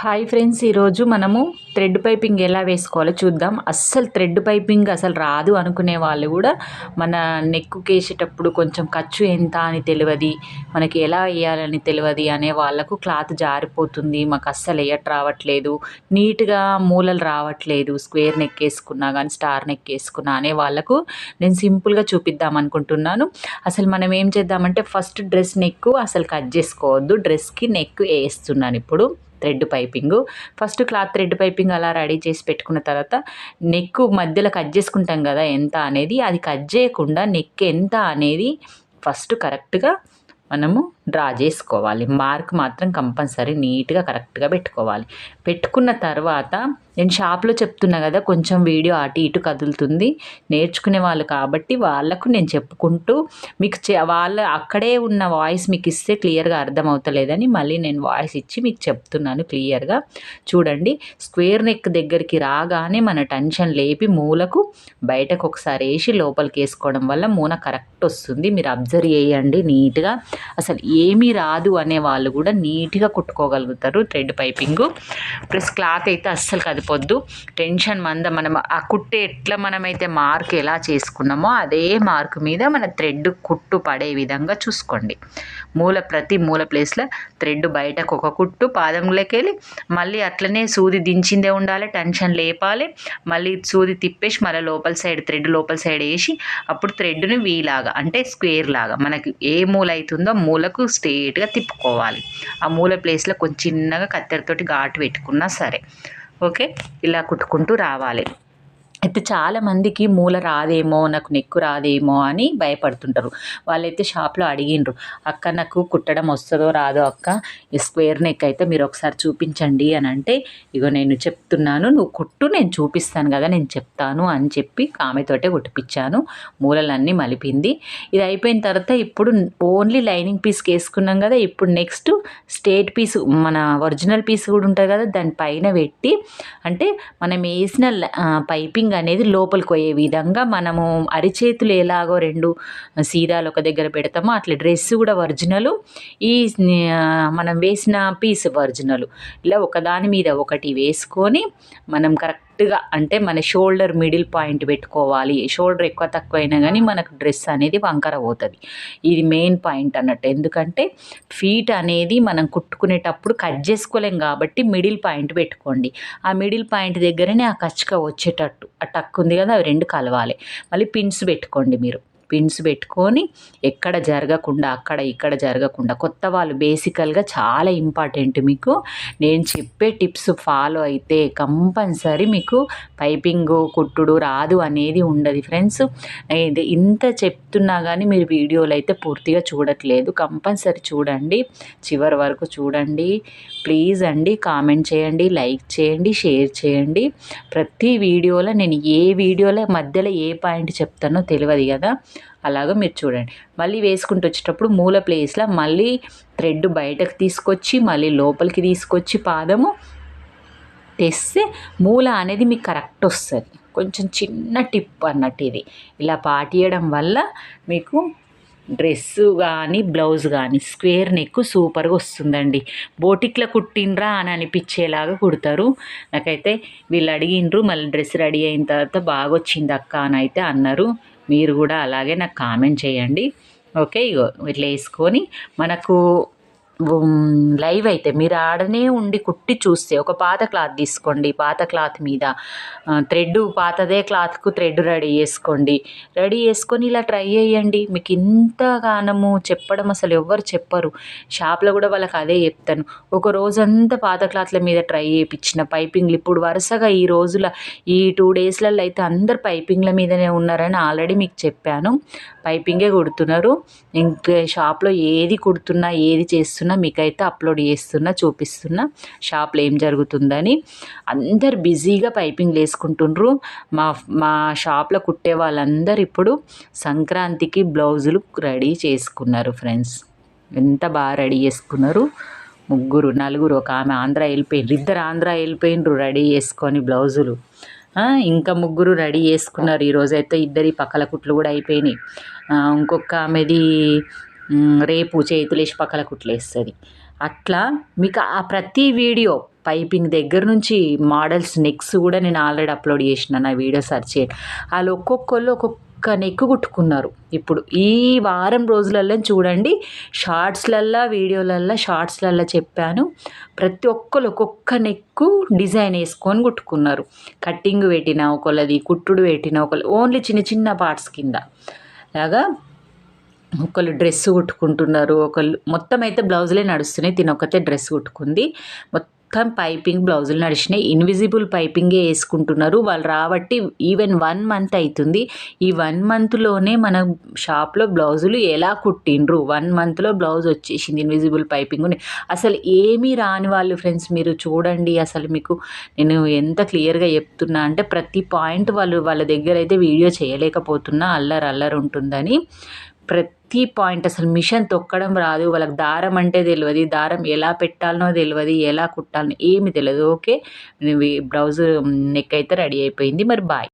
Hi friends ఈరోజు మనము thread piping ఎలా వేసుకోవాలో చూద్దాం. అస్సలు థ్రెడ్ పైపింగ్ అసలు రాదు అనుకునే వాళ్ళు కూడా మన నెక్కు వేసేటప్పుడు కొంచెం ఖర్చు ఎంత అని తెలియదు మనకి ఎలా వేయాలని తెలియదు అనే వాళ్ళకు క్లాత్ జారిపోతుంది. మాకు అస్సలు వేయట్ రావట్లేదు నీట్గా మూలలు రావట్లేదు స్క్వేర్ నెక్ వేసుకున్నా కానీ స్టార్ నెక్ వేసుకున్నా అనే వాళ్ళకు నేను సింపుల్గా చూపిద్దాం అనుకుంటున్నాను. అసలు మనం ఏం చేద్దామంటే ఫస్ట్ డ్రెస్ నెక్ అసలు కట్ చేసుకోవద్దు. డ్రెస్కి నెక్ వేస్తున్నాను ఇప్పుడు. Thread piping. First cloth thread piping అలా రెడీ చేసి పెట్టుకున్న తర్వాత నెక్ మధ్యలో కట్ చేసుకుంటాం కదా ఎంత అనేది అది కట్ చేయకుండా నెక్ ఎంత అనేది ఫస్ట్ కరెక్ట్గా మనము డ్రా చేసుకోవాలి. మార్క్ మాత్రం కంపల్సరీ నీట్గా కరెక్ట్గా పెట్టుకోవాలి. పెట్టుకున్న తర్వాత నేను షాప్లో చెప్తున్నా కదా కొంచెం వీడియో అటు ఇటు కదులుతుంది. నేర్చుకునే వాళ్ళు కాబట్టి వాళ్ళకు నేను చెప్పుకుంటూ మీకు వాళ్ళ అక్కడే ఉన్న వాయిస్ మీకు ఇస్తే క్లియర్గా అర్థమవుతలేదని మళ్ళీ నేను వాయిస్ ఇచ్చి మీకు చెప్తున్నాను క్లియర్గా. చూడండి స్క్వేర్ నెక్ దగ్గరికి రాగానే మన టెన్షన్ లేపి మూలకు బయటకు ఒకసారి వేసి లోపలికి వేసుకోవడం వల్ల మూన కరెక్ట్ వస్తుంది. మీరు అబ్జర్వ్ చేయండి నీట్గా. అసలు ఏమీ రాదు అనే వాళ్ళు కూడా నీట్గా కుట్టుకోగలుగుతారు థ్రెడ్ పైపింగ్. ప్లస్ క్లాత్ అయితే అస్సలు కదిపోద్దు. టెన్షన్ మంద మనం ఆ కుట్టే ఎట్లా మనమైతే మార్క్ ఎలా చేసుకున్నామో అదే మార్క్ మీద మన థ్రెడ్ కుట్టు పడే విధంగా చూసుకోండి. మూల ప్రతి మూల ప్లేస్లో థ్రెడ్ బయటకు ఒక కుట్టు పాదంలోకి వెళ్ళి మళ్ళీ అట్లనే సూది దించిందే ఉండాలి టెన్షన్ లేపాలి. మళ్ళీ సూది తిప్పేసి మళ్ళీ లోపల సైడ్ థ్రెడ్ లోపల సైడ్ వేసి అప్పుడు థ్రెడ్ని వీలాగా అంటే స్క్వేర్ లాగా మనకి ఏ మూల అవుతుందో మూలకు స్ట్రేట్గా తిప్పుకోవాలి. ఆ మూల ప్లేస్లో కొంచెం చిన్నగా కత్తెరతోటి ఘాటు పెట్టుకున్నా సరే. ఓకే? ఇలా కుట్టుకుంటూ రావాలి. అయితే చాలామందికి మూల రాదేమో నాకు నెక్కు రాదేమో అని భయపడుతుంటారు. వాళ్ళైతే షాప్లో అడిగిండ్రు అక్క నాకు కుట్టడం వస్తుందో రాదో అక్క ఈ స్క్వేర్ నెక్ అయితే మీరు ఒకసారి చూపించండి అని అంటే ఇగో నేను చెప్తున్నాను నువ్వు కుట్టు నేను చూపిస్తాను కదా నేను చెప్తాను అని చెప్పి కామెతోటే కుట్టిపించాను మూలలన్నీ మలిపింది. ఇది అయిపోయిన తర్వాత ఇప్పుడు ఓన్లీ లైనింగ్ పీస్కి వేసుకున్నాం కదా ఇప్పుడు నెక్స్ట్ స్టేట్ పీస్ మన ఒరిజినల్ పీస్ కూడా ఉంటుంది కదా దాని పైన పెట్టి అంటే మనం వేసిన పైపింగ్ అనేది లోపలికి పోయే విధంగా మనము అరిచేతులు ఎలాగో రెండు సీదాలు ఒక దగ్గర పెడతామో అట్లా డ్రెస్ కూడా ఒరిజినల్ ఈ మనం వేసిన పీస్ ఒరిజినల్ ఇలా ఒకదాని మీద ఒకటి వేసుకొని మనం కరెక్ట్ కరెక్ట్గా అంటే మన షోల్డర్ మిడిల్ పాయింట్ పెట్టుకోవాలి. షోల్డర్ ఎక్కువ తక్కువ అయినా కానీ మనకు డ్రెస్ అనేది వంకర పోతుంది. ఇది మెయిన్ పాయింట్ అన్నట్టు. ఎందుకంటే ఫీట్ అనేది మనం కుట్టుకునేటప్పుడు కట్ చేసుకోలేం కాబట్టి మిడిల్ పాయింట్ పెట్టుకోండి. ఆ మిడిల్ పాయింట్ దగ్గరనే ఆ కచ్చిక వచ్చేటట్టు. టక్ ఉంది కదా అవి రెండు కలవాలి. మళ్ళీ పిన్స్ పెట్టుకోండి మీరు. పిన్స్ పెట్టుకొని ఎక్కడ జరగకుండా అక్కడ ఇక్కడ జరగకుండా కొత్త వాళ్ళు బేసికల్గా చాలా ఇంపార్టెంట్ మీకు. నేను చెప్పే టిప్స్ ఫాలో అయితే కంపల్సరీ మీకు పైపింగ్ కుట్టుడు రాదు అనేది ఉండదు ఫ్రెండ్స్ ఇది ఇంత చెప్తున్నా కానీ మీరు వీడియోలు అయితే పూర్తిగా చూడట్లేదు. కంపల్సరీ చూడండి. చివరి వరకు చూడండి. ప్లీజ్ అండి కామెంట్ చేయండి లైక్ చేయండి షేర్ చేయండి. ప్రతి వీడియోలో నేను ఏ వీడియోలో మధ్యలో ఏ పాయింట్ చెప్తానో తెలియదు కదా. అలాగ మీరు చూడండి. మళ్ళీ వేసుకుంటూ వచ్చేటప్పుడు మూల ప్లేస్లో మళ్ళీ థ్రెడ్ బయటకు తీసుకొచ్చి మళ్ళీ లోపలికి తీసుకొచ్చి పాదము తెస్తే మూల అనేది మీకు కరెక్ట్ వస్తుంది. కొంచెం చిన్న టిప్ అన్నట్టు ఇది. ఇలా పాటియడం వల్ల మీకు డ్రెస్ కానీ బ్లౌజ్ కానీ స్క్వేర్ నెక్ సూపర్గా వస్తుందండి. బోటిక్లో కుట్టిండ్రా అని అనిపించేలాగా కుడతారు. నాకైతే వీళ్ళు అడిగిండ్రు మళ్ళీ డ్రెస్ రెడీ అయిన తర్వాత బాగా వచ్చింది అక్క అని అయితే అన్నారు. మీరు కూడా అలాగే నాకు కామెంట్ చేయండి. ఓకే ఇగో ఇట్లా వేసుకొని మనకు లైవ్ అయితే మీరు ఆడనే ఉండి కుట్టి చూస్తే ఒక పాత క్లాత్ తీసుకోండి పాత క్లాత్ మీద. థ్రెడ్ పాతదే క్లాత్కు థ్రెడ్ రెడీ చేసుకోండి. రెడీ చేసుకొని ఇలా ట్రై చేయండి. మీకు ఇంతగానము చెప్పడం అసలు ఎవ్వరు చెప్పరు. షాప్లో కూడా వాళ్ళకి అదే చెప్తాను. ఒక రోజంతా పాత క్లాత్ల మీద ట్రై చేయించిన పైపింగ్లు ఇప్పుడు వరుసగా ఈ రోజుల ఈ టూ డేస్లలో అయితే అందరు పైపింగ్ల మీదనే ఉన్నారని ఆల్రెడీ మీకు చెప్పాను. పైపింగే కుడుతున్నారు. ఇంకా షాప్లో ఏది కుడుతున్నా ఏది చేస్తున్నా మీకైతే అప్లోడ్ చేస్తున్నా చూపిస్తున్నా. షాప్లో ఏం జరుగుతుందని అందరు బిజీగా పైపింగ్ వేసుకుంటుండ్రు మా మా షాప్లో కుట్టే వాళ్ళందరూ ఇప్పుడు సంక్రాంతికి బ్లౌజులు రెడీ చేసుకున్నారు ఫ్రెండ్స్. ఎంత బాగా రెడీ చేసుకున్నారు. ముగ్గురు నలుగురు ఒక ఆమె ఆంధ్ర వెళ్ళిపోయిండ్రు. ఇద్దరు ఆంధ్ర వెళ్ళిపోయినరు రెడీ చేసుకొని బ్లౌజులు. ఇంకా ముగ్గురు రెడీ చేసుకున్నారు. ఈరోజైతే ఇద్దరి పక్కల కుట్లు కూడా అయిపోయినాయి. ఇంకొక ఆమెది రేపు చేతులేసి పక్కల కుట్లేస్తుంది అట్లా మీకు ఆ ప్రతి వీడియో పైపింగ్ దగ్గర నుంచి మోడల్స్ నెక్స్ కూడా నేను ఆల్రెడీ అప్లోడ్ చేసిన నా వీడియో సెర్చ్ చేయండి. వాళ్ళు ఒక్కొక్కళ్ళు ఒక్కొక్క నెక్ కుట్టుకున్నారు. ఇప్పుడు ఈ వారం రోజులల్లో చూడండి షార్ట్స్లల్లో వీడియోలల్లో షార్ట్స్లల్లో చెప్పాను. ప్రతి ఒక్కరు ఒక్కొక్క నెక్కు డిజైన్ వేసుకొని కుట్టుకున్నారు. కట్టింగ్ పెట్టిన ఒకళ్ళది కుట్టుడు పెట్టిన ఒకళ్ళు ఓన్లీ చిన్న చిన్న పార్ట్స్ కింద. లాగా ఒకళ్ళు డ్రెస్ కుట్టుకుంటున్నారు ఒకళ్ళు మొత్తం అయితే బ్లౌజులే నడుస్తున్నాయి. తినొక్కతే డ్రెస్ కుట్టుకుంది. మొత్తం పైపింగ్ బ్లౌజులు నడిచినాయి. ఇన్విజిబుల్ పైపింగే వేసుకుంటున్నారు. వాళ్ళు రాబట్టి ఈవెన్ వన్ మంత్ అవుతుంది ఈ వన్ మంత్లోనే మన షాప్లో బ్లౌజులు ఎలా కుట్టిండ్రు? వన్ మంత్లో బ్లౌజ్ వచ్చేసింది. ఇన్విజిబుల్ పైపింగ్ అసలు ఏమీ రాని వాళ్ళు ఫ్రెండ్స్ మీరు చూడండి. అసలు మీకు నేను ఎంత క్లియర్గా చెప్తున్నా అంటే ప్రతి పాయింట్ వాళ్ళు వాళ్ళ దగ్గర అయితే వీడియో చేయలేకపోతున్నా. అల్లరి అల్లరి ఉంటుందని. ప్రతి పాయింట్ అసలు మిషన్ తొక్కడం రాదు. వాళ్ళకి దారం అంటే తెలియదు దారం ఎలా పెట్టాలనో తెలియదు ఎలా కుట్టాలనో ఏమి తెలియదు ఓకే? బ్లౌజ్ నెక్ అయితే రెడీ అయిపోయింది. మరి బాయ్.